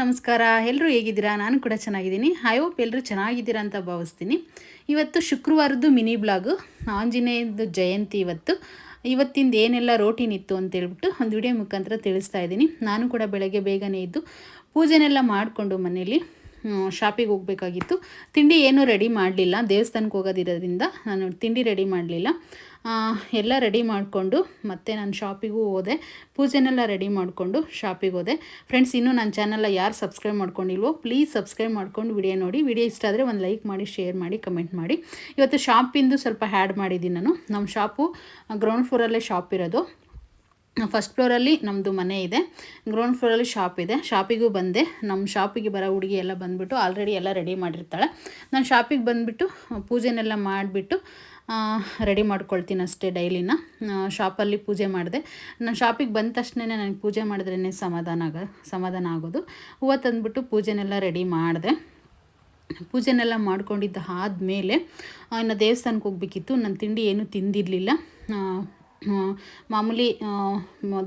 ನಮಸ್ಕಾರ. ಎಲ್ಲರೂ ಹೇಗಿದ್ದೀರಾ? ನಾನು ಕೂಡ ಚೆನ್ನಾಗಿದ್ದೀನಿ. ಐ ಹೋಪ್ ಎಲ್ಲರೂ ಚೆನ್ನಾಗಿದ್ದೀರಾ ಅಂತ ಭಾವಿಸ್ತೀನಿ. ಇವತ್ತು ಶುಕ್ರವಾರದ್ದು ಮಿನಿ ಬ್ಲಾಗು. ಆಂಜನೇಯದ ಜಯಂತಿ ಇವತ್ತು. ಇವತ್ತಿಂದ ಏನೆಲ್ಲ ರೋಟೀನ್ ಇತ್ತು ಅಂತೇಳ್ಬಿಟ್ಟು ಒಂದು ವಿಡಿಯೋ ಮುಖಾಂತರ ತಿಳಿಸ್ತಾ ಇದ್ದೀನಿ. ನಾನು ಕೂಡ ಬೆಳಗ್ಗೆ ಬೇಗನೆ ಇದ್ದು ಪೂಜೆನೆಲ್ಲ ಮಾಡಿಕೊಂಡು ಮನೇಲಿ ಶಾಪಿಗೆ ಹೋಗಬೇಕಾಗಿತ್ತು. ತಿಂಡಿ ಏನೂ ರೆಡಿ ಮಾಡಲಿಲ್ಲ. ದೇವಸ್ಥಾನಕ್ಕೆ ಹೋಗೋದಿರೋದ್ರಿಂದ ನಾನು ತಿಂಡಿ ರೆಡಿ ಮಾಡಲಿಲ್ಲ. ಎಲ್ಲ ರೆಡಿ ಮಾಡಿಕೊಂಡು ಮತ್ತೆ ನಾನು ಶಾಪಿಗೂ ಹೋದೆ. ಪೂಜೆನೆಲ್ಲ ರೆಡಿ ಮಾಡಿಕೊಂಡು ಶಾಪಿಗೆ ಹೋದೆ. ಫ್ರೆಂಡ್ಸ್ ಇನ್ನೂ ನನ್ನ ಚಾನಲ್ನ ಯಾರು ಸಬ್ಸ್ಕ್ರೈಬ್ ಮಾಡ್ಕೊಂಡಿಲ್ವೋ ಪ್ಲೀಸ್ ಸಬ್ಸ್ಕ್ರೈಬ್ ಮಾಡ್ಕೊಂಡು ವಿಡಿಯೋ ನೋಡಿ. ವಿಡಿಯೋ ಇಷ್ಟ ಆದರೆ ಒಂದು ಲೈಕ್ ಮಾಡಿ ಶೇರ್ ಮಾಡಿ ಕಮೆಂಟ್ ಮಾಡಿ. ಇವತ್ತು ಶಾಪಿಂದು ಸ್ವಲ್ಪ ಹ್ಯಾಡ್ ಮಾಡಿದ್ದೀನಿ ನಾನು. ನಮ್ಮ ಶಾಪು ಗ್ರೌಂಡ್ ಫ್ಲೋರಲ್ಲೇ ಶಾಪ್ ಇರೋದು. ಫಸ್ಟ್ ಫ್ಲೋರಲ್ಲಿ ನಮ್ಮದು ಮನೆ ಇದೆ. ಗ್ರೌಂಡ್ ಫ್ಲೋರಲ್ಲಿ ಶಾಪ್ ಇದೆ. ಶಾಪಿಗೂ ಬಂದೆ. ನಮ್ಮ ಶಾಪಿಗೆ ಬರೋ ಹುಡುಗಿ ಎಲ್ಲ ಬಂದುಬಿಟ್ಟು ಆಲ್ರೆಡಿ ಎಲ್ಲ ರೆಡಿ ಮಾಡಿರ್ತಾಳೆ. ನಾನು ಶಾಪಿಗೆ ಬಂದುಬಿಟ್ಟು ಪೂಜೆನೆಲ್ಲ ಮಾಡಿಬಿಟ್ಟು ರೆಡಿ ಮಾಡ್ಕೊಳ್ತೀನಿ ಅಷ್ಟೇ ಡೈಲಿನ. ಶಾಪಲ್ಲಿ ಪೂಜೆ ಮಾಡಿದೆ. ನಾನು ಶಾಪಿಗೆ ಬಂದ ತಕ್ಷಣ ನನಗೆ ಪೂಜೆ ಮಾಡಿದ್ರೇ ಸಮಾಧಾನ ಆಗ, ಸಮಾಧಾನ ಆಗೋದು. ಹೂವು ತಂದುಬಿಟ್ಟು ಪೂಜೆನೆಲ್ಲ ರೆಡಿ ಮಾಡಿದೆ. ಪೂಜೆನೆಲ್ಲ ಮಾಡ್ಕೊಂಡಿದ್ದ ಆದಮೇಲೆ ಇನ್ನು ದೇವಸ್ಥಾನಕ್ಕೆ ಹೋಗ್ಬೇಕಿತ್ತು. ನನ್ನ ತಿಂಡಿ ಏನೂ ತಿಂದಿರಲಿಲ್ಲ. ಮಾಮೂಲಿ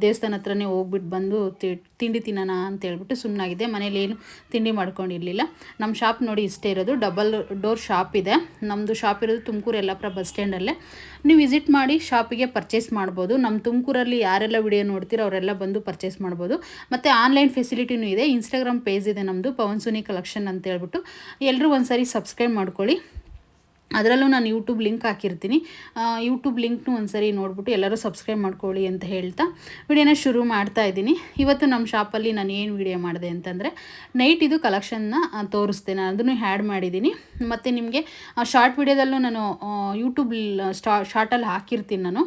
ದೇವಸ್ಥಾನ ಹತ್ರನೇ ಹೋಗ್ಬಿಟ್ಟು ಬಂದು ತಿಂಡಿ ತಿನ್ನೋಣ ಅಂತ ಹೇಳ್ಬಿಟ್ಟು ಸುಮ್ಮನಾಗಿದೆ ಮನೇಲಿ ಏನು ತಿಂಡಿ ಮಾಡ್ಕೊಂಡಿರಲಿಲ್ಲ. ನಮ್ಮ ಶಾಪ್ ನೋಡಿ ಇಷ್ಟೇ ಇರೋದು. ಡಬಲ್ ಡೋರ್ ಶಾಪ್ ಇದೆ. ನಮ್ಮದು ಶಾಪ್ ಇರೋದು ತುಮಕೂರು ಯಲ್ಲಾಪುರ ಬಸ್ ಸ್ಟ್ಯಾಂಡಲ್ಲೇ. ನೀವು ವಿಸಿಟ್ ಮಾಡಿ, ಶಾಪಿಗೆ ಪರ್ಚೇಸ್ ಮಾಡ್ಬೋದು. ನಮ್ಮ ತುಮಕೂರಲ್ಲಿ ಯಾರೆಲ್ಲ ವಿಡಿಯೋ ನೋಡ್ತೀರೋ ಅವರೆಲ್ಲ ಬಂದು ಪರ್ಚೇಸ್ ಮಾಡ್ಬೋದು. ಮತ್ತು ಆನ್ಲೈನ್ ಫೆಸಿಲಿಟಿನೂ ಇದೆ. ಇನ್ಸ್ಟಾಗ್ರಾಮ್ ಪೇಜ್ ಇದೆ ನಮ್ಮದು ಪವನ್ ಸುನಿ ಕಲೆಕ್ಷನ್ ಅಂತ ಹೇಳ್ಬಿಟ್ಟು. ಎಲ್ಲರೂ ಒಂದು ಸಾರಿ ಸಬ್ಸ್ಕ್ರೈಬ್ ಮಾಡ್ಕೊಳ್ಳಿ. ಅದರಲ್ಲೂ ನಾನು ಯೂಟ್ಯೂಬ್ ಲಿಂಕ್ ಹಾಕಿರ್ತೀನಿ. ಯೂಟ್ಯೂಬ್ ಲಿಂಕ್ನು ಒಂದ್ಸರಿ ನೋಡ್ಬಿಟ್ಟು ಎಲ್ಲರೂ ಸಬ್ಸ್ಕ್ರೈಬ್ ಮಾಡ್ಕೊಳ್ಳಿ ಅಂತ ಹೇಳ್ತಾ ವಿಡಿಯೋನ ಶುರು ಮಾಡ್ತಾ ಇದ್ದೀನಿ. ಇವತ್ತು ನಮ್ಮ ಶಾಪಲ್ಲಿ ನಾನು ಏನು ವಿಡಿಯೋ ಮಾಡಿದೆ ಅಂತಂದರೆ ನೈಟ್ ಇದು ಕಲೆಕ್ಷನ್ನ ತೋರಿಸ್ತೇನೆ ಅದನ್ನು ಹ್ಯಾಡ್ ಮಾಡಿದ್ದೀನಿ. ಮತ್ತು ನಿಮಗೆ ಶಾರ್ಟ್ ವಿಡಿಯೋದಲ್ಲೂ ನಾನು ಯೂಟ್ಯೂಬ್ ಸ್ಟಾ ಶಾರ್ಟಲ್ಲಿ ಹಾಕಿರ್ತೀನಿ ನಾನು.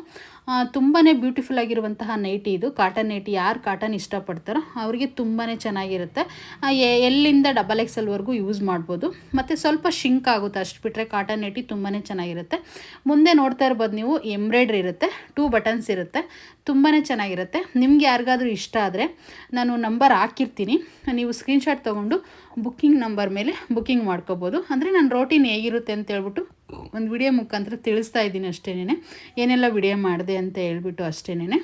ತುಂಬಾ ಬ್ಯೂಟಿಫುಲ್ ಆಗಿರುವಂತಹ ನೈಟಿ ಇದು. ಕಾಟನ್ ನೈಟಿ ಯಾರು ಕಾಟನ್ ಇಷ್ಟಪಡ್ತಾರೋ ಅವರಿಗೆ ತುಂಬಾ ಚೆನ್ನಾಗಿರುತ್ತೆ. ಎಲ್ಲಿಂದ ಡಬಲ್ ಎಕ್ಸ್ ಎಲ್ವರೆಗೂ ಯೂಸ್ ಮಾಡ್ಬೋದು. ಮತ್ತು ಸ್ವಲ್ಪ ಶಿಂಕ್ ಆಗುತ್ತೆ ಅಷ್ಟು ಬಿಟ್ಟರೆ ಕಾಟನ್ ನೈಟಿ ತುಂಬಾ ಚೆನ್ನಾಗಿರುತ್ತೆ. ಮುಂದೆ ನೋಡ್ತಾ ಇರ್ಬೋದು ನೀವು ಎಂಬ್ರಾಯ್ಡ್ರಿ ಇರುತ್ತೆ ಟೂ ಬಟನ್ಸ್ ಇರುತ್ತೆ ತುಂಬಾ ಚೆನ್ನಾಗಿರುತ್ತೆ. ನಿಮ್ಗೆ ಯಾರಿಗಾದ್ರೂ ಇಷ್ಟ ಆದರೆ ನಾನು ನಂಬರ್ ಹಾಕಿರ್ತೀನಿ. ನೀವು ಸ್ಕ್ರೀನ್ಶಾಟ್ ತೊಗೊಂಡು ಬುಕ್ಕಿಂಗ್ ನಂಬರ್ ಮೇಲೆ ಬುಕ್ಕಿಂಗ್ ಮಾಡ್ಕೋಬೋದು. ಅಂದರೆ ನನ್ನ ರೋಟೀನ್ ಹೇಗಿರುತ್ತೆ ಅಂತ ಹೇಳ್ಬಿಟ್ಟು ಒಂದು ವಿಡಿಯೋ ಮುಖಾಂತರ ತಿಳಿಸ್ತಾ ಇದ್ದೀನಿ ಅಷ್ಟೇನೆ ಏನೆಲ್ಲ ವಿಡಿಯೋ ಮಾಡಿದೆ ಅಂತ ಹೇಳ್ಬಿಟ್ಟು ಅಷ್ಟೇನೆ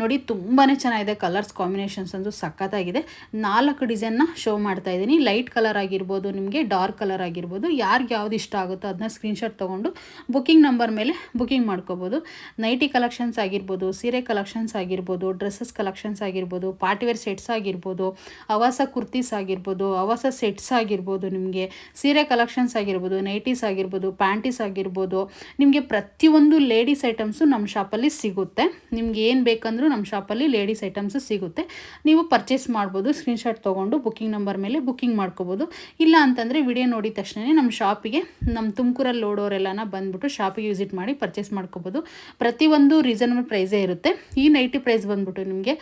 ನೋಡಿ ತುಂಬಾ ಚೆನ್ನಾಗಿದೆ ಕಲರ್ಸ್ ಕಾಂಬಿನೇಷನ್ಸ್ ಅಂತೂ ಸಖತ್ತಾಗಿದೆ. ನಾಲ್ಕು ಡಿಸೈನ್ನ ಶೋ ಮಾಡ್ತಾ ಇದ್ದೀನಿ. ಲೈಟ್ ಕಲರ್ ಆಗಿರ್ಬೋದು, ನಿಮಗೆ ಡಾರ್ಕ್ ಕಲರ್ ಆಗಿರ್ಬೋದು ಯಾರಿಗೆ ಯಾವ್ದು ಇಷ್ಟ ಆಗುತ್ತೋ ಅದನ್ನ ಸ್ಕ್ರೀನ್ಶಾಟ್ ತೊಗೊಂಡು ಬುಕ್ಕಿಂಗ್ ನಂಬರ್ ಮೇಲೆ ಬುಕ್ಕಿಂಗ್ ಮಾಡ್ಕೋಬೋದು. ನೈಟಿ ಕಲೆಕ್ಷನ್ಸ್ ಆಗಿರ್ಬೋದು, ಸೀರೆ ಕಲೆಕ್ಷನ್ಸ್ ಆಗಿರ್ಬೋದು ಡ್ರೆಸ್ಸಸ್ ಕಲೆಕ್ಷನ್ಸ್ ಆಗಿರ್ಬೋದು ಪಾರ್ಟಿವೇರ್ ಸೆಟ್ಸ್ ಆಗಿರ್ಬೋದು ಅವಾಸ ಕುರ್ತೀಸ್ ಆಗಿರ್ಬೋದು ಅವಾಸ ಸೆಟ್ಸ್ ಆಗಿರ್ಬೋದು ನಿಮಗೆ. ಸೀರೆ ಕಲೆಕ್ಷನ್ಸ್ ಆಗಿರ್ಬೋದು ನೈಟೀಸ್ ಆಗಿರ್ಬೋದು ಪ್ಯಾಂಟೀಸ್ ಆಗಿರ್ಬೋದು, ನಿಮಗೆ ಪ್ರತಿಯೊಂದು ಲೇಡೀಸ್ ಐಟಮ್ಸು ನಮ್ಮ ಶಾಪಲ್ಲಿ ಸಿಗುತ್ತೆ. ನಿಮಗೆ ಏನು ಬೇಕಂದರೂ ನಮ್ಮ ಶಾಪಲ್ಲಿ ಲೇಡೀಸ್ ಐಟಮ್ಸ್ ಸಿಗುತ್ತೆ. ನೀವು ಪರ್ಚೇಸ್ ಮಾಡ್ಬೋದು, ಸ್ಕ್ರೀನ್ಶಾಟ್ ತೊಗೊಂಡು ಬುಕ್ಕಿಂಗ್ ನಂಬರ್ ಮೇಲೆ ಬುಕ್ಕಿಂಗ್ ಮಾಡ್ಕೋಬೋದು. ಇಲ್ಲ ಅಂತಂದರೆ ವಿಡಿಯೋ ನೋಡಿದ ತಕ್ಷಣ ನಮ್ಮ ಶಾಪಿಗೆ ನಮ್ಮ ತುಮಕೂರಲ್ಲಿ ಓಡೋರೆಲ್ಲನ ಬಂದುಬಿಟ್ಟು ಶಾಪಿಗೆ ವಿಸಿಟ್ ಮಾಡಿ ಪರ್ಚೇಸ್ ಮಾಡ್ಕೋಬೋದು. ಪ್ರತಿಯೊಂದು ರೀಸನಬಲ್ ಪ್ರೈಸೇ ಇರುತ್ತೆ. ಈ ನೈಟಿ ಪ್ರೈಸ್ ಬಂದ್ಬಿಟ್ಟು ನಿಮಗೆ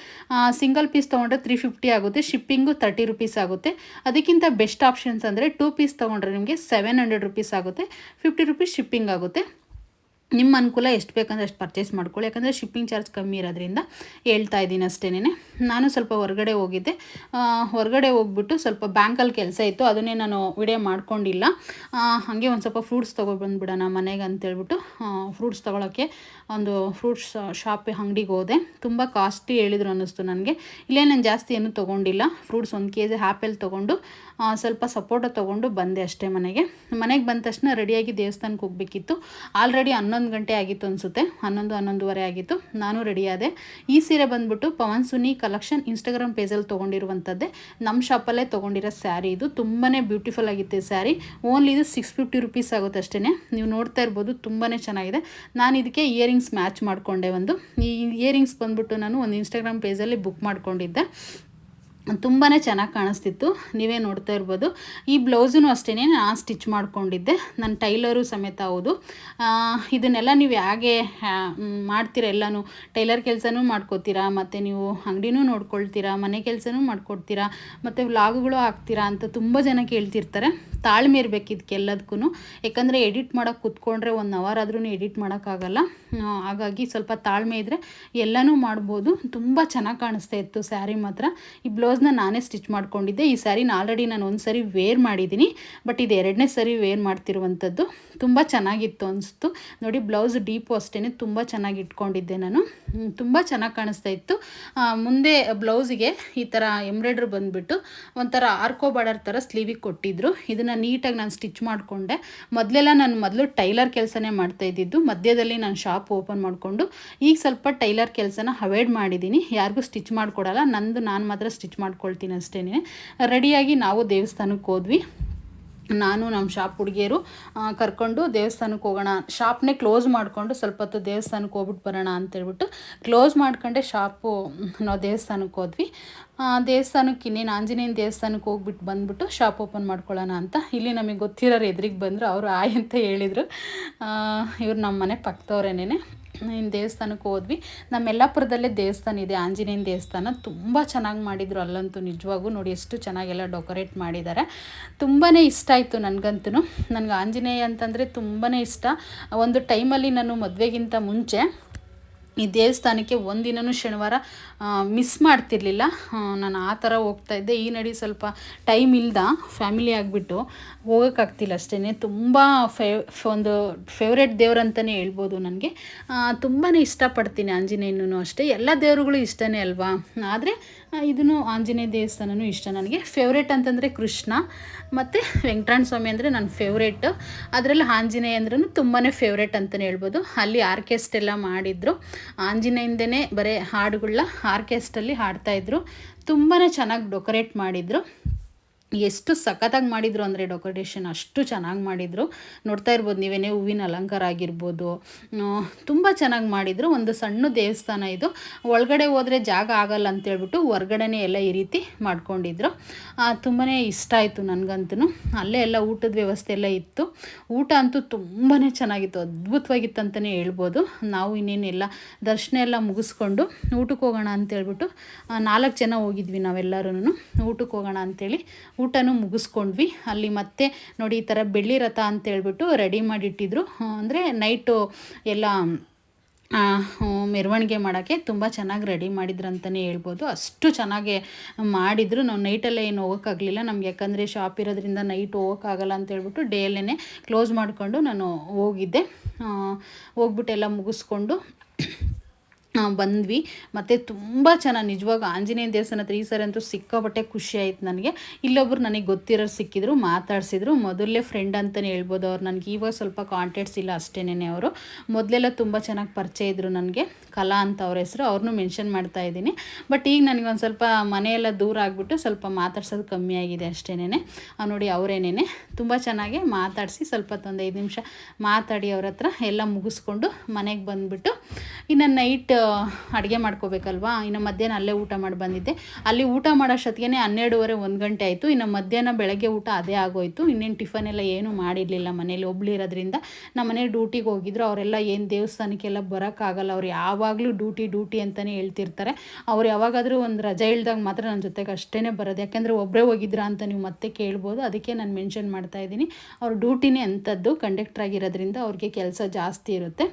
ಸಿಂಗಲ್ ಪೀಸ್ ತೊಗೊಂಡ್ರೆ ತ್ರೀ ಫಿಫ್ಟಿ ಆಗುತ್ತೆ, ಶಿಪ್ಪಿಂಗು ತರ್ಟಿ ರುಪೀಸ್ ಆಗುತ್ತೆ. ಅದಕ್ಕಿಂತ ಬೆಸ್ಟ್ ಆಪ್ಷನ್ಸ್ ಅಂದರೆ ಟೂ ಪೀಸ್ ತೊಗೊಂಡ್ರೆ ನಿಮಗೆ ಸೆವೆನ್ ಹಂಡ್ರೆಡ್ ರುಪೀಸ್ ಆಗುತ್ತೆ ಫಿಫ್ಟಿ ರುಪೀಸ್ ಶಿಪ್ಪಿಂಗ್ ಆಗುತ್ತೆ. ನಿಮ್ಮ ಅನುಕೂಲ ಎಷ್ಟು ಬೇಕಂದ್ರೆ ಅಷ್ಟು ಪರ್ಚೇಸ್ ಮಾಡ್ಕೊಳ್ಳಿ. ಯಾಕಂದರೆ ಶಿಪ್ಪಿಂಗ್ ಚಾರ್ಜ್ ಕಮ್ಮಿ ಇರೋದ್ರಿಂದ ಹೇಳ್ತಾ ಇದ್ದೀನಿ ಅಷ್ಟೇನೆ ನಾನು ಸ್ವಲ್ಪ ಹೊರಗಡೆ ಹೋಗಿದ್ದೆ. ಹೊರಗಡೆ ಹೋಗ್ಬಿಟ್ಟು ಸ್ವಲ್ಪ ಬ್ಯಾಂಕಲ್ಲಿ ಕೆಲಸ ಇತ್ತು. ಅದನ್ನೇ ನಾನು ವಿಡಿಯೋ ಮಾಡ್ಕೊಂಡಿಲ್ಲ. ಹಾಗೆ ಒಂದು ಸ್ವಲ್ಪ ಫ್ರೂಟ್ಸ್ ತೊಗೊಬಂದ್ಬಿಡೋಣ ಮನೆಗೆ ಅಂತೇಳ್ಬಿಟ್ಟು ಫ್ರೂಟ್ಸ್ ತೊಗೊಳಕ್ಕೆ ಒಂದು ಫ್ರೂಟ್ಸ್ ಶಾಪ್ ಅಂಗಡಿಗೆ ಹೋದೆ. ತುಂಬ ಕಾಸ್ಟ್ಲಿ ಹೇಳಿದ್ರು ಅನ್ನಿಸ್ತು ನನಗೆ. ಇಲ್ಲೇ ನಾನು ಜಾಸ್ತಿ ಏನೂ ತೊಗೊಂಡಿಲ್ಲ. ಫ್ರೂಟ್ಸ್ ಒಂದು ಕೆ ಜಿ ಆ್ಯಪಲ್ ತೊಗೊಂಡು ಸ್ವಲ್ಪ ಸಪೋಟ ತೊಗೊಂಡು ಬಂದೆ ಅಷ್ಟೇ ಮನೆಗೆ. ಮನೆಗೆ ಬಂದ ತಕ್ಷಣ ರೆಡಿಯಾಗಿ ದೇವಸ್ಥಾನಕ್ಕೆ ಹೋಗಬೇಕಿತ್ತು. ಆಲ್ರೆಡಿ ಹನ್ನೊಂದು ಗಂಟೆ ಆಗಿತ್ತು ಅನಿಸುತ್ತೆ. ಹನ್ನೊಂದು, ಹನ್ನೊಂದುವರೆ ಆಗಿತ್ತು. ನಾನು ರೆಡಿಯಾದೆ ಈ ಸೀರೆ ಬಂದ್ಬಿಟ್ಟು ಪವನ್, ಸುನಿ ಕಲೆಕ್ಷನ್ ಇನ್ಸ್ಟಾಗ್ರಾಮ್ ಪೇಜಲ್ಲಿ ತೊಗೊಂಡಿರುವಂಥದ್ದೇ ನಮ್ಮ ಶಾಪಲ್ಲೇ ತೊಗೊಂಡಿರೋ ಸ್ಯಾರಿ ಇದು. ತುಂಬಾ ಬ್ಯೂಟಿಫುಲ್ ಆಗಿತ್ತು ಸ್ಯಾರಿ. ಓನ್ಲಿ ಇದು ಸಿಕ್ಸ್ ಫಿಫ್ಟಿ ರುಪೀಸ್ ಆಗುತ್ತೆ ಅಷ್ಟೇ ನೀವು ನೋಡ್ತಾ ಇರ್ಬೋದು ತುಂಬಾ ಚೆನ್ನಾಗಿದೆ. ನಾನು ಇದಕ್ಕೆ ಇಯರಿಂಗ್ಸ್ ಮ್ಯಾಚ್ ಮಾಡಿಕೊಂಡೆ ಒಂದು. ಈ ಇಯರಿಂಗ್ಸ್ ಬಂದ್ಬಿಟ್ಟು ನಾನು ಒಂದು ಇನ್ಸ್ಟಾಗ್ರಾಮ್ ಪೇಜಲ್ಲಿ ಬುಕ್ ಮಾಡ್ಕೊಂಡಿದ್ದೆ. ತುಂಬಾ ಚೆನ್ನಾಗಿ ಕಾಣಿಸ್ತಿತ್ತು. ನೀವೇ ನೋಡ್ತಾ ಇರ್ಬೋದು. ಈ ಬ್ಲೌಸೂ ಅಷ್ಟೇ ನಾನು ಸ್ಟಿಚ್ ಮಾಡ್ಕೊಂಡಿದ್ದೆ. ನನ್ನ ಟೈಲರು ಸಮೇತ ಹೌದು. ಇದನ್ನೆಲ್ಲ ನೀವು ಹೇಗೆ ಮಾಡ್ತೀರ? ಎಲ್ಲನೂ ಟೈಲರ್ ಕೆಲಸನೂ ಮಾಡ್ಕೋತೀರಾ? ಮತ್ತು ನೀವು ಅಂಗಡಿನೂ ನೋಡ್ಕೊಳ್ತೀರಾ? ಮನೆ ಕೆಲಸನೂ ಮಾಡ್ಕೊಡ್ತೀರಾ? ಮತ್ತು ವ್ಲಾಗ್ಗಳು ಹಾಕ್ತೀರಾ ಅಂತ ತುಂಬ ಜನ ಕೇಳ್ತಿರ್ತಾರೆ. ತಾಳ್ಮೆ ಇರಬೇಕು ಇದಕ್ಕೆಲ್ಲದಕ್ಕೂ ಯಾಕಂದರೆ ಎಡಿಟ್ ಮಾಡೋಕೆ ಕೂತ್ಕೊಂಡ್ರೆ ಒನ್ ಅವರ್ ಆದ್ರೂ ಎಡಿಟ್ ಮಾಡೋಕ್ಕಾಗಲ್ಲ. ಹಾಗಾಗಿ ಸ್ವಲ್ಪ ತಾಳ್ಮೆ ಇದ್ದರೆ ಎಲ್ಲನೂ ಮಾಡ್ಬೋದು. ತುಂಬ ಚೆನ್ನಾಗಿ ಕಾಣಿಸ್ತಾ ಇತ್ತು ಸ್ಯಾರಿ ಮಾತ್ರ. ಈ ಬ್ಲೌಸ್ನ ನಾನೇ ಸ್ಟಿಚ್ ಮಾಡ್ಕೊಂಡಿದ್ದೆ. ಈ ಸ್ಯಾರಿನ ಆಲ್ರೆಡಿ ನಾನು ಒಂದು ಸರಿ ವೇರ್ ಮಾಡಿದ್ದೀನಿ. ಬಟ್ ಇದು ಎರಡನೇ ಸರಿ ವೇರ್ ಮಾಡ್ತಿರುವಂಥದ್ದು. ತುಂಬ ಚೆನ್ನಾಗಿತ್ತು ಅನಿಸ್ತು. ನೋಡಿ ಬ್ಲೌಸ್ ಡೀಪು ಅಷ್ಟೇ ತುಂಬ ಚೆನ್ನಾಗಿ ಇಟ್ಕೊಂಡಿದ್ದೆ ನಾನು. ತುಂಬ ಚೆನ್ನಾಗಿ ಕಾಣಿಸ್ತಾ ಇತ್ತು. ಮುಂದೆ ಬ್ಲೌಸಿಗೆ ಈ ಥರ ಎಂಬ್ರಾಯ್ಡ್ರಿ ಬಂದುಬಿಟ್ಟು ಒಂಥರ ಆರ್ಕೋ ಬಾರ್ಡರ್ ಥರ ಸ್ಲೀವಿಗೆ ಕೊಟ್ಟಿದ್ದರು ಇದನ್ನು ನೀಟಾಗಿ ನಾನು ಸ್ಟಿಚ್ ಮಾಡಿಕೊಂಡೆ. ಮೊದಲೆಲ್ಲ ನಾನು ಮೊದಲು ಟೈಲರ್ ಕೆಲಸನೇ ಮಾಡ್ತಾ ಇದ್ದಿದ್ದು. ಮಧ್ಯದಲ್ಲಿ ನಾನು ಶಾಪ್ ಓಪನ್ ಮಾಡಿಕೊಂಡು ಈಗ ಸ್ವಲ್ಪ ಟೈಲರ್ ಕೆಲಸನ ಅವಾಯ್ಡ್ ಮಾಡಿದ್ದೀನಿ ಯಾರಿಗೂ ಸ್ಟಿಚ್ ಮಾಡಿಕೊಡಲ್ಲ. ನಂದು ನಾನು ಮಾತ್ರ ಸ್ಟಿಚ್ ಮಾಡ್ಕೊಳ್ತೀನಿ ಅಷ್ಟೇ ರೆಡಿಯಾಗಿ ನಾವು ದೇವಸ್ಥಾನಕ್ಕೆ ಹೋದ್ವಿ. ನಾನು ನಮ್ಮ ಶಾಪ್ ಹುಡುಗಿಯರು ಕರ್ಕೊಂಡು ದೇವಸ್ಥಾನಕ್ಕೆ ಹೋಗೋಣ. ಶಾಪ್ನೇ ಕ್ಲೋಸ್ ಮಾಡಿಕೊಂಡು ಸ್ವಲ್ಪ ಹೊತ್ತು ದೇವಸ್ಥಾನಕ್ಕೆ ಹೋಗ್ಬಿಟ್ಟು ಬರೋಣ ಅಂತೇಳ್ಬಿಟ್ಟು ಕ್ಲೋಸ್ ಮಾಡ್ಕೊಂಡೆ ಶಾಪು, ನಾವು ದೇವಸ್ಥಾನಕ್ಕೆ ಹೋದ್ವಿ. ದೇವಸ್ಥಾನಕ್ಕೆ ಇನ್ನೇನು ಆಂಜನೇಯನ ದೇವಸ್ಥಾನಕ್ಕೆ ಹೋಗ್ಬಿಟ್ಟು ಬಂದ್ಬಿಟ್ಟು ಶಾಪ್ ಓಪನ್ ಮಾಡ್ಕೊಳ್ಳೋಣ ಅಂತ. ಇಲ್ಲಿ ನಮಗೆ ಗೊತ್ತಿರೋರು ಎದುರಿಗೆ ಬಂದರು, ಅವರು ಆಯ್ ಅಂತ ಹೇಳಿದರು. ಇವ್ರು ನಮ್ಮ ಮನೆ ಪಕ್ಕದವ್ರೇನೆ ಇನ್ನು ದೇವಸ್ಥಾನಕ್ಕೆ ಹೋದ್ವಿ. ನಮ್ಮ ಯಲ್ಲಾಪುರದಲ್ಲೇ ದೇವಸ್ಥಾನ ಇದೆ. ಆಂಜನೇಯನ ದೇವಸ್ಥಾನ. ತುಂಬ ಚೆನ್ನಾಗಿ ಮಾಡಿದರು ಅಲ್ಲಂತೂ ನಿಜವಾಗೂ ನೋಡಿ ಎಷ್ಟು ಚೆನ್ನಾಗೆಲ್ಲ ಡೆಕೋರೇಟ್ ಮಾಡಿದ್ದಾರೆ. ತುಂಬಾ ಇಷ್ಟ ಆಯಿತು ನನಗಂತೂ ನನಗೆ ಆಂಜನೇಯ ಅಂತಂದರೆ ತುಂಬಾ ಇಷ್ಟ. ಒಂದು ಟೈಮಲ್ಲಿ ನಾನು ಮದುವೆಗಿಂತ ಮುಂಚೆ ಈ ದೇವಸ್ಥಾನಕ್ಕೆ ಒಂದಿನೂ ಶನಿವಾರ ಮಿಸ್ ಮಾಡ್ತಿರ್ಲಿಲ್ಲ. ನಾನು ಆ ಥರ ಹೋಗ್ತಾ ಇದ್ದೆ. ಈ ನಡಿ ಸ್ವಲ್ಪ ಟೈಮ್ ಇಲ್ದ ಫ್ಯಾಮಿಲಿ ಆಗಿಬಿಟ್ಟು ಹೋಗೋಕ್ಕಾಗ್ತಿಲ್ಲ ಅಷ್ಟೇ ತುಂಬ ಫೇ ಒಂದು ಫೇವ್ರೆಟ್ ದೇವ್ರಂತಲೇ ಹೇಳ್ಬೋದು ನನಗೆ. ತುಂಬಾ ಇಷ್ಟಪಡ್ತೀನಿ ಆಂಜನೇಯನೂ ಅಷ್ಟೇ. ಎಲ್ಲ ದೇವರುಗಳು ಇಷ್ಟನೇ ಅಲ್ವಾ? ಆದರೆ ಇದನ್ನು ಆಂಜನೇಯ ದೇವಸ್ಥಾನನೂ ಇಷ್ಟ ನನಗೆ. ಫೇವ್ರೇಟ್ ಅಂತಂದರೆ ಕೃಷ್ಣ, ಮತ್ತು ವೆಂಕಟರಮಣ ಸ್ವಾಮಿ ಅಂದರೆ ನನ್ನ ಫೇವ್ರೇಟ್ ಅದರಲ್ಲಿ ಆಂಜನೇಯ ಅಂದ್ರೂ ತುಂಬಾ ಫೇವ್ರೇಟ್ ಅಂತಲೇ ಹೇಳ್ಬೋದು. ಅಲ್ಲಿ ಆರ್ಕೆಸ್ಟ್ ಎಲ್ಲ ಮಾಡಿದ್ರು. ಆಂಜನೇಯಿಂದನೇ ಬರೀ ಹಾಡುಗಳನ್ನ ಆರ್ಕೆಸ್ಟ್ರಲ್ಲಿ ಹಾಡ್ತಾಯಿದ್ರು ತುಂಬಾ ಚೆನ್ನಾಗಿ ಡೆಕೋರೇಟ್ ಮಾಡಿದರು. ಎಷ್ಟು ಸಖತ್ತಾಗಿ ಮಾಡಿದರು ಅಂದರೆ ಡೆಕೋರೇಷನ್ ಅಷ್ಟು ಚೆನ್ನಾಗಿ ಮಾಡಿದರು. ನೋಡ್ತಾ ಇರ್ಬೋದು, ನೀವೇನೇ ಹೂವಿನ ಅಲಂಕಾರ ಆಗಿರ್ಬೋದು ತುಂಬ ಚೆನ್ನಾಗಿ ಮಾಡಿದರು. ಒಂದು ಸಣ್ಣ ದೇವಸ್ಥಾನ ಇದು. ಒಳಗಡೆ ಹೋದರೆ ಜಾಗ ಆಗಲ್ಲ ಅಂತೇಳ್ಬಿಟ್ಟು ಹೊರ್ಗಡೆನೇ ಎಲ್ಲ ಈ ರೀತಿ ಮಾಡ್ಕೊಂಡಿದ್ರು. ತುಂಬಾ ಇಷ್ಟ ಆಯಿತು ನನಗಂತೂ ಅಲ್ಲೇ ಎಲ್ಲ ಊಟದ ವ್ಯವಸ್ಥೆ ಎಲ್ಲ ಇತ್ತು. ಊಟ ಅಂತೂ ತುಂಬಾ ಚೆನ್ನಾಗಿತ್ತು. ಅದ್ಭುತವಾಗಿತ್ತು ಅಂತಲೇ ಹೇಳ್ಬೋದು. ನಾವು ಇನ್ನೇನೆಲ್ಲ. ದರ್ಶನ ಎಲ್ಲ ಮುಗಿಸ್ಕೊಂಡು ಊಟಕ್ಕೆ ಹೋಗೋಣ ಅಂತೇಳ್ಬಿಟ್ಟು ನಾಲ್ಕು ಜನ ಹೋಗಿದ್ವಿ ನಾವೆಲ್ಲರೂ ಊಟಕ್ಕೆ ಹೋಗೋಣ ಅಂತೇಳಿ ಊಟನೂ ಮುಗಿಸ್ಕೊಂಡ್ವಿ. ಅಲ್ಲಿ ಮತ್ತೆ ನೋಡಿ ಈ ಥರ ಬೆಳ್ಳಿ ರಥ ಅಂತೇಳ್ಬಿಟ್ಟು ರೆಡಿ ಮಾಡಿಟ್ಟಿದ್ರು. ಅಂದರೆ ನೈಟು ಎಲ್ಲ ಮೆರವಣಿಗೆ ಮಾಡೋಕ್ಕೆ ತುಂಬ ಚೆನ್ನಾಗಿ ರೆಡಿ ಮಾಡಿದ್ರು ಅಂತಲೇ ಹೇಳ್ಬೋದು. ಅಷ್ಟು ಚೆನ್ನಾಗಿ ಮಾಡಿದರು. ನಾವು ನೈಟಲ್ಲೇ ಏನು ಹೋಗೋಕ್ಕಾಗಲಿಲ್ಲ ನಮ್ಗೆ ಯಾಕಂದರೆ ಶಾಪ್ ಇರೋದ್ರಿಂದ ನೈಟ್ ಹೋಗೋಕ್ಕಾಗಲ್ಲ ಅಂತ ಹೇಳ್ಬಿಟ್ಟು ಡೇಲೇ ಕ್ಲೋಸ್ ಮಾಡಿಕೊಂಡು ನಾನು ಹೋಗಿದ್ದೆ. ಹೋಗ್ಬಿಟ್ಟೆಲ್ಲ ಮುಗಿಸ್ಕೊಂಡು ಬಂದ್ವಿ. ಮತ್ತು ತುಂಬ ಚೆನ್ನಾಗಿ ನಿಜವಾಗ ಆಂಜನೇಯ ದೇವಸ್ಥಾನ ಹತ್ರ ಈ ಸರಿ ಅಂತೂ ಸಿಕ್ಕಾಪಟ್ಟೆ ಖುಷಿ ಆಯಿತು ನನಗೆ. ಇಲ್ಲೊಬ್ರು ನನಗೆ ಗೊತ್ತಿರೋರು ಸಿಕ್ಕಿದ್ರು, ಮಾತಾಡಿಸಿದ್ರು. ಮೊದಲೇ ಫ್ರೆಂಡ್ ಅಂತಲೇ ಹೇಳ್ಬೋದು ಅವ್ರು. ನನಗೆ ಇವಾಗ ಸ್ವಲ್ಪ ಕಾಂಟ್ಯಾಕ್ಟ್ಸ್ ಇಲ್ಲ ಅಷ್ಟೇನೆ ಅವರು. ಮೊದಲೆಲ್ಲ ತುಂಬ ಚೆನ್ನಾಗಿ ಪರಿಚಯ ಇದ್ದರು ನನಗೆ. ಕಲಾ ಅಂತ ಅವ್ರ ಹೆಸರು. ಅವ್ರನ್ನೂ ಮೆನ್ಷನ್ ಮಾಡ್ತಾ ಇದ್ದೀನಿ. ಬಟ್ ಈಗ ನನಗೆ ಒಂದು ಸ್ವಲ್ಪ ಮನೆಯೆಲ್ಲ ದೂರ ಆಗಿಬಿಟ್ಟು ಸ್ವಲ್ಪ ಮಾತಾಡ್ಸೋದು ಕಮ್ಮಿ ಆಗಿದೆ ಅಷ್ಟೇನೆ ನೋಡಿ ಅವರೇನೇ ತುಂಬ ಚೆನ್ನಾಗಿ ಮಾತಾಡಿಸಿ ಸ್ವಲ್ಪ ಒಂದು ಐದು ನಿಮಿಷ ಮಾತಾಡಿ ಅವ್ರ ಹತ್ರ. ಎಲ್ಲ ಮುಗಿಸ್ಕೊಂಡು ಮನೆಗೆ ಬಂದುಬಿಟ್ಟು, ಇನ್ನು ನೈಟ್ ಅಡುಗೆ ಮಾಡ್ಕೋಬೇಕಲ್ವಾ? ಇನ್ನು ಮಧ್ಯಾಹ್ನ ಅಲ್ಲೇ ಊಟ ಮಾಡಿ ಬಂದಿದ್ದೆ. ಅಲ್ಲಿ ಊಟ ಮಾಡೋಷ್ಟೊತ್ತಿಗೆ ಹನ್ನೆರಡುವರೆ, ಒಂದು ಗಂಟೆ ಆಯಿತು. ಇನ್ನು ಮಧ್ಯಾಹ್ನ ಬೆಳಗ್ಗೆ ಊಟ ಅದೇ ಆಗೋಯ್ತು. ಇನ್ನೇನು ಟಿಫನ್ ಎಲ್ಲ ಏನೂ ಮಾಡಿರಲಿಲ್ಲ ಮನೇಲಿ. ಒಬ್ಳಿರೋದ್ರಿಂದ ನಮ್ಮ ಮನೆ ಡ್ಯೂಟಿಗೆ ಹೋಗಿದ್ರು. ಅವರೆಲ್ಲ ಏನು ದೇವಸ್ಥಾನಕ್ಕೆಲ್ಲ ಬರೋಕ್ಕಾಗಲ್ಲ. ಅವ್ರು ಯಾವಾಗಲೂ ಡ್ಯೂಟಿ ಡ್ಯೂಟಿ ಅಂತಲೇ ಹೇಳ್ತಿರ್ತಾರೆ. ಅವ್ರು ಯಾವಾಗಾದರೂ ಒಂದು ರಜೆ ಇಳ್ದಾಗ ಮಾತ್ರ ನನ್ನ ಜೊತೆಗೆ ಅಷ್ಟೇ ಬರೋದು. ಯಾಕೆಂದರೆ ಒಬ್ಬರೇ ಹೋಗಿದ್ರಾ ಅಂತ ನೀವು ಮತ್ತೆ ಕೇಳ್ಬೋದು. ಅದಕ್ಕೆ ನಾನು ಮೆನ್ಷನ್ ಮಾಡ್ತಾ ಇದ್ದೀನಿ. ಅವ್ರ ಡ್ಯೂಟಿನೇ ಅಂಥದ್ದು. ಕಂಡಕ್ಟರ್ ಆಗಿರೋದ್ರಿಂದ ಅವ್ರಿಗೆ ಕೆಲಸ ಜಾಸ್ತಿ ಇರುತ್ತೆ.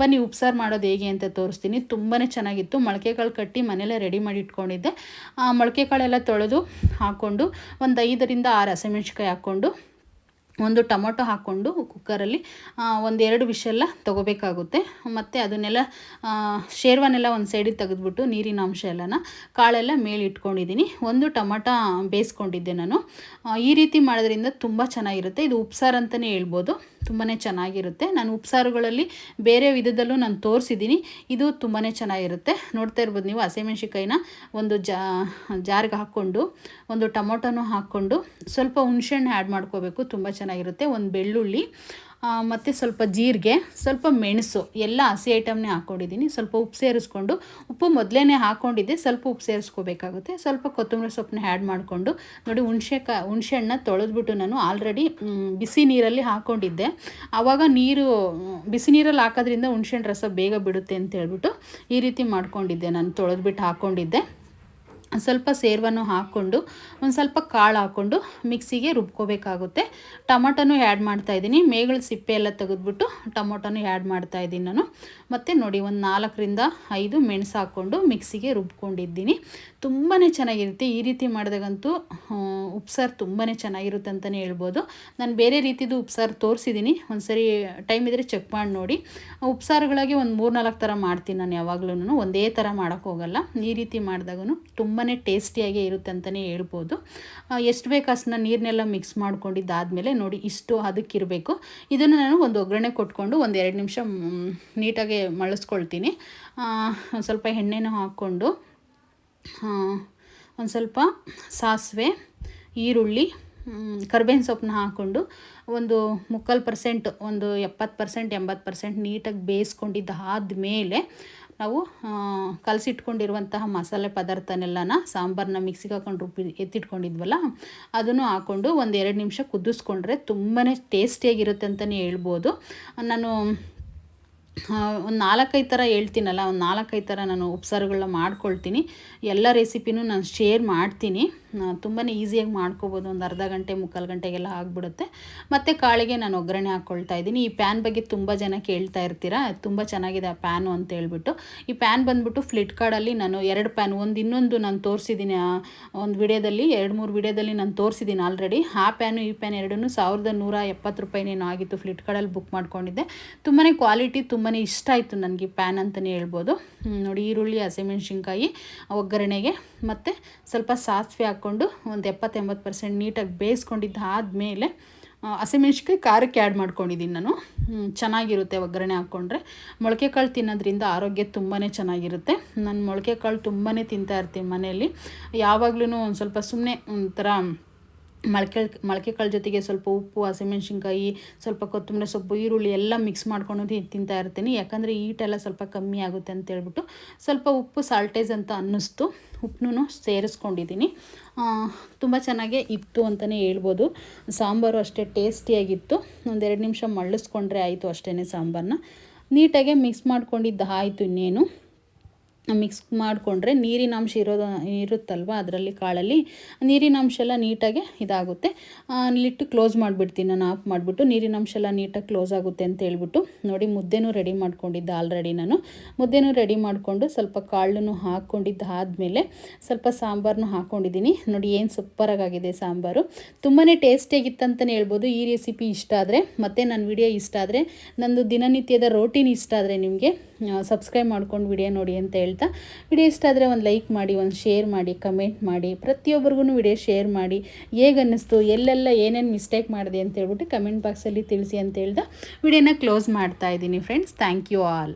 ಬನ್ನಿ, ಉಪ್ಸಾರು ಮಾಡೋದು ಹೇಗೆ ಅಂತ ತೋರಿಸ್ತೀನಿ. ತುಂಬಾ ಚೆನ್ನಾಗಿತ್ತು. ಮೊಳಕೆ ಕಾಳು ಕಟ್ಟಿ ಮನೆಯಲ್ಲೇ ರೆಡಿ ಮಾಡಿ ಇಟ್ಕೊಂಡಿದ್ದೆ. ಆ ಮೊಳಕೆ ಕಾಳೆಲ್ಲ ತೊಳೆದು ಹಾಕ್ಕೊಂಡು ಒಂದು ಐದರಿಂದ ಆರು ಹಸಿಮೆಣ್ಸಿಕಾಯಿ ಹಾಕ್ಕೊಂಡು, ಒಂದು ಟೊಮೊಟೊ ಹಾಕ್ಕೊಂಡು ಕುಕ್ಕರಲ್ಲಿ ಒಂದೆರಡು ವಿಷೆಲ್ಲ ತೊಗೋಬೇಕಾಗುತ್ತೆ. ಮತ್ತು ಅದನ್ನೆಲ್ಲ ಶೇರ್ವನೆಲ್ಲ ಒಂದು ಸೈಡಿಗೆ ತೆಗೆದುಬಿಟ್ಟು ನೀರಿನ ಅಂಶ ಎಲ್ಲನ ಕಾಳೆಲ್ಲ ಮೇಲೆ ಇಟ್ಕೊಂಡಿದ್ದೀನಿ. ಒಂದು ಟೊಮೊಟೊ ಬೇಯಿಸ್ಕೊಂಡಿದ್ದೆ ನಾನು. ಈ ರೀತಿ ಮಾಡೋದ್ರಿಂದ ತುಂಬ ಚೆನ್ನಾಗಿರುತ್ತೆ. ಇದು ಉಪ್ಸಾರು ಅಂತಲೇ ಹೇಳ್ಬೋದು. ತುಂಬಾ ಚೆನ್ನಾಗಿರುತ್ತೆ. ನಾನು ಉಪ್ಸಾರುಗಳಲ್ಲಿ ಬೇರೆ ವಿಧದಲ್ಲೂ ನಾನು ತೋರಿಸಿದ್ದೀನಿ. ಇದು ತುಂಬಾ ಚೆನ್ನಾಗಿರುತ್ತೆ. ನೋಡ್ತಾ ಇರ್ಬೋದು ನೀವು ಹಸಿಮೆಣ್ಸಿಕಾಯಿನ ಒಂದು ಜಾರ್ಗೆ ಹಾಕ್ಕೊಂಡು, ಒಂದು ಟೊಮೊಟೊನೂ ಹಾಕ್ಕೊಂಡು ಸ್ವಲ್ಪ ಹುಣಸೆಹಣ್ಣು ಆ್ಯಡ್ ಮಾಡ್ಕೋಬೇಕು. ತುಂಬ ಚೆನ್ನಾಗಿರುತ್ತೆ. ಒಂದು ಬೆಳ್ಳುಳ್ಳಿ ಮತ್ತು ಸ್ವಲ್ಪ ಜೀರಿಗೆ, ಸ್ವಲ್ಪ ಮೆಣಸು, ಎಲ್ಲ ಹಸಿ ಐಟಮ್ನೇ ಹಾಕ್ಕೊಂಡಿದ್ದೀನಿ ಸ್ವಲ್ಪ ಉಪ್ಪು ಸೇರಿಸ್ಕೊಂಡು, ಉಪ್ಪು ಮೊದಲೇ ಹಾಕ್ಕೊಂಡಿದ್ದೆ ಸ್ವಲ್ಪ ಉಪ್ಪು ಸೇರಿಸ್ಕೋಬೇಕಾಗುತ್ತೆ. ಸ್ವಲ್ಪ ಕೊತ್ತಂಬರಿ ಸೊಪ್ಪನ್ನ ಆ್ಯಡ್ ಮಾಡಿಕೊಂಡು, ನೋಡಿ ಹುಣಸೆ ಕಾ, ಹುಣಸೆ ಹಣ್ಣನ್ನ ತೊಳೆದ್ಬಿಟ್ಟು ನಾನು ಆಲ್ರೆಡಿ ಬಿಸಿ ನೀರಲ್ಲಿ ಹಾಕ್ಕೊಂಡಿದ್ದೆ ಆವಾಗ ನೀರು, ಬಿಸಿ ನೀರಲ್ಲಿ ಹಾಕೋದ್ರಿಂದ ಹುಣಸೆ ಹಣ್ಣು ರಸ ಬೇಗ ಬಿಡುತ್ತೆ ಅಂತ ಹೇಳ್ಬಿಟ್ಟು ಈ ರೀತಿ ಮಾಡ್ಕೊಂಡಿದ್ದೆ ನಾನು, ತೊಳೆದ್ಬಿಟ್ಟು ಹಾಕ್ಕೊಂಡಿದ್ದೆ ಸ್ವಲ್ಪ ಸೇರ್ವನ್ನು ಹಾಕ್ಕೊಂಡು, ಒಂದು ಸ್ವಲ್ಪ ಕಾಳು ಹಾಕ್ಕೊಂಡು ಮಿಕ್ಸಿಗೆ ರುಬ್ಕೋಬೇಕಾಗುತ್ತೆ. ಟೊಮೊಟೊನು ಆ್ಯಡ್ ಮಾಡ್ತಾಯಿದ್ದೀನಿ ಮೇಗಳ ಸಿಪ್ಪೆ ಎಲ್ಲ ತೆಗೆದ್ಬಿಟ್ಟು ಟೊಮೊಟೊನೂ ಆ್ಯಡ್ ಮಾಡ್ತಾಯಿದ್ದೀನಿ ನಾನು. ಮತ್ತು ನೋಡಿ, ಒಂದು ನಾಲ್ಕರಿಂದ ಐದು ಮೆಣಸು ಹಾಕ್ಕೊಂಡು ಮಿಕ್ಸಿಗೆ ರುಬ್ಕೊಂಡಿದ್ದೀನಿ. ತುಂಬಾ ಚೆನ್ನಾಗಿರುತ್ತೆ. ಈ ರೀತಿ ಮಾಡಿದಾಗಂತೂ ಉಪ್ಸಾರು ತುಂಬಾ ಚೆನ್ನಾಗಿರುತ್ತೆ ಅಂತಲೇ ಹೇಳ್ಬೋದು. ನಾನು ಬೇರೆ ರೀತಿದು ಉಪ್ಸಾರು ತೋರಿಸಿದ್ದೀನಿ. ಒಂದು ಸರಿ ಟೈಮ್ ಇದ್ದರೆ ಚೆಕ್ ಮಾಡಿ ನೋಡಿ. ಉಪ್ಸಾರುಗಳಾಗಿ ಒಂದು ಮೂರು ನಾಲ್ಕು ಥರ ಮಾಡ್ತೀನಿ ನಾನು ಯಾವಾಗಲೂ ಒಂದೇ ಥರ ಮಾಡೋಕ್ಕೋಗಲ್ಲ ಈ ರೀತಿ ಮಾಡಿದಾಗೂ ತುಂಬಾ ಟೇಸ್ಟಿಯಾಗೇ ಇರುತ್ತೆ ಅಂತಲೇ ಹೇಳ್ಬೋದು. ಎಷ್ಟು ಬೇಕು ಅಷ್ಟನ್ನ ನೀರನ್ನೆಲ್ಲ ಮಿಕ್ಸ್ ಮಾಡ್ಕೊಂಡಿದ್ದಾದಮೇಲೆ ನೋಡಿ ಇಷ್ಟು ಅದಕ್ಕಿರಬೇಕು. ಇದನ್ನು ನಾನು ಒಂದು ಒಗ್ಗರಣೆ ಕೊಟ್ಕೊಂಡು ಒಂದು ಎರಡು ನಿಮಿಷ ನೀಟಾಗಿ ಮಳಸ್ಕೊಳ್ತೀನಿ. ಒಂದು ಸ್ವಲ್ಪ ಎಣ್ಣೆನೂ ಹಾಕ್ಕೊಂಡು ಒಂದು ಸ್ವಲ್ಪ ಸಾಸಿವೆ, ಈರುಳ್ಳಿ ಕರ್ಬೇವಿನ ಸೊಪ್ಪನ್ನ ಹಾಕ್ಕೊಂಡು ಒಂದು ಮುಕ್ಕಾಲು ಪರ್ಸೆಂಟ್ ಒಂದು ಎಪ್ಪತ್ತು ಪರ್ಸೆಂಟ್ ಎಂಬತ್ತು ಪರ್ಸೆಂಟ್ ನೀಟಾಗಿ ಬೇಯಿಸ್ಕೊಂಡಿದ್ದಾದ ಮೇಲೆ ನಾವು ಕಲಸಿಟ್ಕೊಂಡಿರುವಂತಹ ಮಸಾಲೆ ಪದಾರ್ಥನೆಲ್ಲನ ಸಾಂಬಾರನ್ನ ಮಿಕ್ಸಿಗೆ ಹಾಕೊಂಡು ರುಬ್ಬಿ ಎತ್ತಿಟ್ಕೊಂಡಿದ್ವಲ್ಲ, ಅದನ್ನು ಹಾಕ್ಕೊಂಡು ಒಂದು ಎರಡು ನಿಮಿಷ ಕುದಿಸ್ಕೊಂಡ್ರೆ ತುಂಬಾ ಟೇಸ್ಟಿಯಾಗಿರುತ್ತೆ ಅಂತಲೇ ಹೇಳ್ಬೋದು. ನಾನು ಒಂದು ನಾಲ್ಕೈದು ಥರ ಹೇಳ್ತೀನಲ್ಲ, ಒಂದು ನಾಲ್ಕೈದು ಥರ ನಾನು ಉಪ್ಸಾರುಗಳನ್ನ ಮಾಡ್ಕೊಳ್ತೀನಿ. ಎಲ್ಲ ರೆಸಿಪಿನೂ ನಾನು ಶೇರ್ ಮಾಡ್ತೀನಿ. ತುಂಬಾ ಈಸಿಯಾಗಿ ಮಾಡ್ಕೋಬೋದು. ಒಂದು ಅರ್ಧ ಗಂಟೆ, ಮುಕ್ಕಾಲು ಗಂಟೆಗೆಲ್ಲ ಆಗಿಬಿಡುತ್ತೆ. ಮತ್ತು ಕಾಳಿಗೆ ನಾನು ಒಗ್ಗರಣೆ ಹಾಕ್ಕೊಳ್ತಾ ಇದ್ದೀನಿ. ಈ ಪ್ಯಾನ್ ಬಗ್ಗೆ ತುಂಬ ಜನ ಕೇಳ್ತಾ ಇರ್ತೀರಾ? ತುಂಬ ಚೆನ್ನಾಗಿದೆ ಆ ಪ್ಯಾನು ಅಂತ ಹೇಳ್ಬಿಟ್ಟು. ಈ ಪ್ಯಾನ್ ಬಂದ್ಬಿಟ್ಟು ಫ್ಲಿಪ್ಕಾರ್ಟಲ್ಲಿ ನಾನು ಎರಡು ಪ್ಯಾನ್ ಒಂದು ಇನ್ನೊಂದು ನಾನು ತೋರಿಸಿದ್ದೀನಿ ಒಂದು ವಿಡಿಯೋದಲ್ಲಿ, ಎರಡು ಮೂರು ವಿಡಿಯೋದಲ್ಲಿ ನಾನು ತೋರಿಸಿದ್ದೀನಿ ಆಲ್ರೆಡಿ ಆ ಪ್ಯಾನು ಈ ಪ್ಯಾನ್ ಎರಡೂ ಸಾವಿರದ ನೂರ ಎಪ್ಪತ್ತು ರೂಪಾಯಿನೇನು ಆಗಿತ್ತು ಫ್ಲಿಪ್ಕಾರ್ಟಲ್ಲಿ ಬುಕ್ ಮಾಡ್ಕೊಂಡಿದ್ದೆ. ತುಂಬಾ ಕ್ವಾಲಿಟಿ ತುಂಬಾ ಇಷ್ಟ ಆಯಿತು ನನಗೆ ಪ್ಯಾನ್ ಅಂತಲೇ ಹೇಳ್ಬೋದು. ನೋಡಿ ಈರುಳ್ಳಿ, ಹಸಿಮೆಣ್ಸಿನ್ಕಾಯಿ, ಒಗ್ಗರಣೆಗೆ. ಮತ್ತು ಸ್ವಲ್ಪ ಸಾಸಿವೆ ಹಾಕ್ಕೊಂಡು ಒಂದು ಎಪ್ಪತ್ತೆಂಬತ್ತು ಪರ್ಸೆಂಟ್ ನೀಟಾಗಿ ಬೇಯಿಸ್ಕೊಂಡಿದ್ದಾದಮೇಲೆ ಹಸಿಮೆಣ್ಸಿಕಾಯಿ ಖಾರಕ್ಕೆ ಆ್ಯಡ್ ಮಾಡ್ಕೊಂಡಿದ್ದೀನಿ ನಾನು. ಚೆನ್ನಾಗಿರುತ್ತೆ ಒಗ್ಗರಣೆ ಹಾಕ್ಕೊಂಡ್ರೆ. ಮೊಳಕೆ ಕಾಳು ತಿನ್ನೋದ್ರಿಂದ ಆರೋಗ್ಯ ತುಂಬಾ ಚೆನ್ನಾಗಿರುತ್ತೆ. ನಾನು ಮೊಳಕೆ ಕಾಳು ತುಂಬಾ ತಿಂತಾ ಇರ್ತೀನಿ ಮನೆಯಲ್ಲಿ. ಯಾವಾಗಲೂ ಒಂದು ಸ್ವಲ್ಪ ಸುಮ್ಮನೆ ಒಂಥರ ಮೊಳಕೆ ಮೊಳಕೆ ಕಾಳು ಜೊತೆಗೆ ಸ್ವಲ್ಪ ಉಪ್ಪು, ಹಸಿಮೆಣ್ಸಿನ್ಕಾಯಿ, ಸ್ವಲ್ಪ ಕೊತ್ತಂಬರಿ ಸೊಪ್ಪು, ಈರುಳ್ಳಿ ಎಲ್ಲ ಮಿಕ್ಸ್ ಮಾಡ್ಕೊಂಡು ತಿಂತಾ ಇರ್ತೀನಿ. ಯಾಕಂದರೆ ಈಟೆಲ್ಲ ಸ್ವಲ್ಪ ಕಮ್ಮಿ ಆಗುತ್ತೆ ಅಂತೇಳ್ಬಿಟ್ಟು ಸ್ವಲ್ಪ ಉಪ್ಪು ಸಾಲ್ಟೇಜ್ ಅಂತ ಅನ್ನಿಸ್ತು. ಉಪ್ಪನ್ನು ಸೇರಿಸ್ಕೊಂಡಿದ್ದೀನಿ. ತುಂಬ ಚೆನ್ನಾಗೇ ಇತ್ತು ಅಂತಲೇ ಹೇಳ್ಬೋದು. ಸಾಂಬಾರು ಅಷ್ಟೇ ಟೇಸ್ಟಿಯಾಗಿತ್ತು. ಒಂದೆರಡು ನಿಮಿಷ ಮಳ್ಳಿಸ್ಕೊಂಡ್ರೆ ಆಯಿತು ಅಷ್ಟೇ ಸಾಂಬಾರನ್ನ ನೀಟಾಗೆ ಮಿಕ್ಸ್ ಮಾಡ್ಕೊಂಡಿದ್ದು ಆಯಿತು ಇನ್ನೇನು. ಮಿಕ್ಸ್ ಮಾಡಿಕೊಂಡ್ರೆ ನೀರಿನಾಂಶ ಇರೋದು, ಇರುತ್ತಲ್ವ ಅದರಲ್ಲಿ ಕಾಳಲ್ಲಿ, ನೀರಿನಾಂಶ ಎಲ್ಲ ನೀಟಾಗಿ ಇದಾಗುತ್ತೆ. ಲಿಟ್ಟು ಕ್ಲೋಸ್ ಮಾಡಿಬಿಡ್ತೀನಿ, ನಾನು ಆಫ್ ಮಾಡಿಬಿಟ್ಟು ನೀರಿನಾಂಶ ಎಲ್ಲ ನೀಟಾಗಿ ಕ್ಲೋಸ್ ಆಗುತ್ತೆ ಅಂತ ಹೇಳ್ಬಿಟ್ಟು ನೋಡಿ ಮುದ್ದೆನೂ ರೆಡಿ ಮಾಡ್ಕೊಂಡಿದ್ದೆ ಆಲ್ರೆಡಿ ನಾನು. ಮುದ್ದೆನೂ ರೆಡಿ ಮಾಡಿಕೊಂಡು ಸ್ವಲ್ಪ ಕಾಳನ್ನು ಹಾಕ್ಕೊಂಡಿದ್ದು ಆದಮೇಲೆ ಸ್ವಲ್ಪ ಸಾಂಬಾರನ್ನು ಹಾಕ್ಕೊಂಡಿದ್ದೀನಿ ನೋಡಿ ಏನು ಸೂಪರಾಗಿದೆ ಸಾಂಬಾರು. ತುಂಬಾ ಟೇಸ್ಟಿಯಾಗಿತ್ತಂತಲೇ ಹೇಳ್ಬೋದು. ಈ ರೆಸಿಪಿ ಇಷ್ಟ ಆದರೆ, ಮತ್ತು ನನ್ನ ವಿಡಿಯೋ ಇಷ್ಟ ಆದರೆ, ನಂದು ದಿನನಿತ್ಯದ ರೋಟೀನ್ ಇಷ್ಟ ಆದರೆ ನಿಮಗೆ ಸಬ್ಸ್ಕ್ರೈಬ್ ಮಾಡ್ಕೊಂಡು ವಿಡಿಯೋ ನೋಡಿ ಅಂತ ಹೇಳ್ತಾ ವಿಡಿಯೋ ಇಷ್ಟ ಆದರೆ ಒಂದು ಲೈಕ್ ಮಾಡಿ, ಒಂದು ಶೇರ್ ಮಾಡಿ, ಕಮೆಂಟ್ ಮಾಡಿ ಪ್ರತಿಯೊಬ್ಬರಿಗೂ ವಿಡಿಯೋ ಶೇರ್ ಮಾಡಿ. ಹೇಗೆ ಅನ್ನಿಸ್ತು, ಎಲ್ಲೆಲ್ಲ ಏನೇನು ಮಿಸ್ಟೇಕ್ ಮಾಡಿದೆ ಅಂತ ಹೇಳ್ಬಿಟ್ಟು ಕಮೆಂಟ್ ಬಾಕ್ಸಲ್ಲಿ ತಿಳಿಸಿ ಅಂತ ಹೇಳ್ದ. ವಿಡಿಯೋನ ಕ್ಲೋಸ್ ಮಾಡ್ತಾ ಇದ್ದೀನಿ ಫ್ರೆಂಡ್ಸ್. Thank you all.